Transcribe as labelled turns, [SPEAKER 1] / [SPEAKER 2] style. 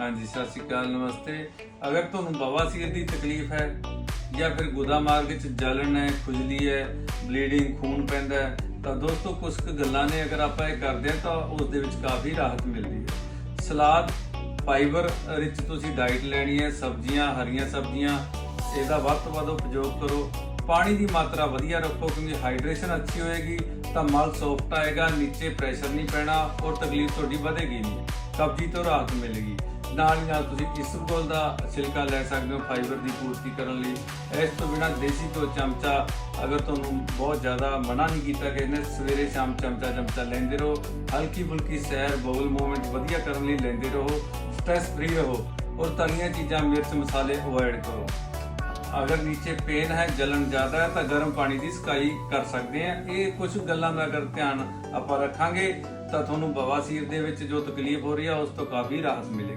[SPEAKER 1] ਹਾਂਜੀ, ਸਤਿ ਸ਼੍ਰੀ ਅਕਾਲ, ਨਮਸਤੇ। ਅਗਰ ਤੁਹਾਨੂੰ ਬਵਾਸੀਰ ਦੀ ਤਕਲੀਫ ਹੈ ਜਾਂ ਫਿਰ ਗੁਦਾ ਮਾਰਗ ਚ ਜਲਨ ਹੈ, ਖੁਜਲੀ ਹੈ ਬਲੀਡਿੰਗ ਖੂਨ ਪੈਂਦਾ ਹੈ, ਤਾਂ ਦੋਸਤੋ ਕੁਝ ਕੁ ਗੱਲਾਂ ਨੇ, ਅਗਰ ਆਪਾਂ ਇਹ ਕਰਦੇ ਹਾਂ ਤਾਂ ਉਸ ਦੇ ਵਿੱਚ ਕਾਫੀ ਰਾਹਤ ਮਿਲਦੀ ਹੈ। ਸਲਾਦ ਫਾਈਬਰ ਰਿਚ ਤੁਸੀਂ ਡਾਈਟ ਲੈਣੀ ਹੈ, ਸਬਜ਼ੀਆਂ, ਹਰੀਆਂ ਸਬਜ਼ੀਆਂ, ਇਹਦਾ ਵੱਧ ਤੋਂ ਵੱਧ ਉਪਯੋਗ ਕਰੋ। ਪਾਣੀ ਦੀ ਮਾਤਰਾ ਵਧੀਆ ਰੱਖੋ, ਕਿਉਂਕਿ ਹਾਈਡਰੇਸ਼ਨ ਅੱਛੀ ਹੋਏਗੀ, ਤਾਂ ਮਲ ਸੌਫਟ ਆਏਗਾ, ਨੀਚੇ ਪ੍ਰੈਸ਼ਰ ਨਹੀਂ ਪੈਣਾ, ਔਰ ਤਕਲੀਫ ਤੁਹਾਡੀ ਵਧੇਗੀ ਨਹੀਂ। ਕਬਜੀ ਤੋਂ ਰਾਹਤ ਮਿਲੇਗੀ। ਨਾਲ ਹੀ ਨਾਲ ਤੁਸੀਂ ਇਸਬਗੋਲ ਦਾ ਛਿਲਕਾ ਲੈ ਸਕਦੇ ਹੋ ਫਾਈਬਰ ਦੀ ਪੂਰਤੀ ਕਰਨ ਲਈ। ਇਸ ਤੋਂ ਬਿਨਾ ਦੇਸੀ ਤੋਂ ਚਮਚਾ ਅਗਰ ਤੁਹਾਨੂੰ ਬਹੁਤ ਜ਼ਿਆਦਾ ਮਨਾ ਨਹੀਂ ਕੀਤਾ ਕਿ ਇਹਨੇ, ਸਵੇਰੇ ਸ਼ਾਮ ਚਮਚਾ ਚਮਚਾ ਲੈਂਦੇ ਰਹੋ। ਹਲਕੀ ਫੁਲਕੀ ਸੈਰ, ਬੋਲ ਮੂਵਮੈਂਟ ਵਧੀਆ ਕਰਨ ਲਈ ਲੈਂਦੇ ਰਹੋ। ਸਟ੍ਰੈਸ ਫ੍ਰੀ ਰਹੋ ਔਰ ਤਲੀਆਂ ਚੀਜ਼ਾਂ ਮਿਰਚ ਮਸਾਲੇ ਅਵੋਇਡ ਕਰੋ। ਅਗਰ ਨੀਚੇ ਪੇਨ ਹੈ ਜਲਨ ਜ਼ਿਆਦਾ ਹੈ ਤਾਂ ਗਰਮ ਪਾਣੀ ਦੀ ਸਕਾਈ ਕਰ ਸਕਦੇ ਆ ਇਹ ਕੁਝ ਗੱਲਾਂ ਦਾ ਅਗਰ ਧਿਆਨ ਆਪਾਂ ਰੱਖਾਂਗੇ ਤਾਂ ਤੁਹਾਨੂੰ ਬਵਾਸੀਰ ਦੇ ਵਿੱਚ ਜੋ ਤਕਲੀਫ ਹੋ ਰਹੀ ਹੈ, ਉਸ ਤੋਂ ਕਾਫੀ ਰਾਹਤ ਮਿਲੇ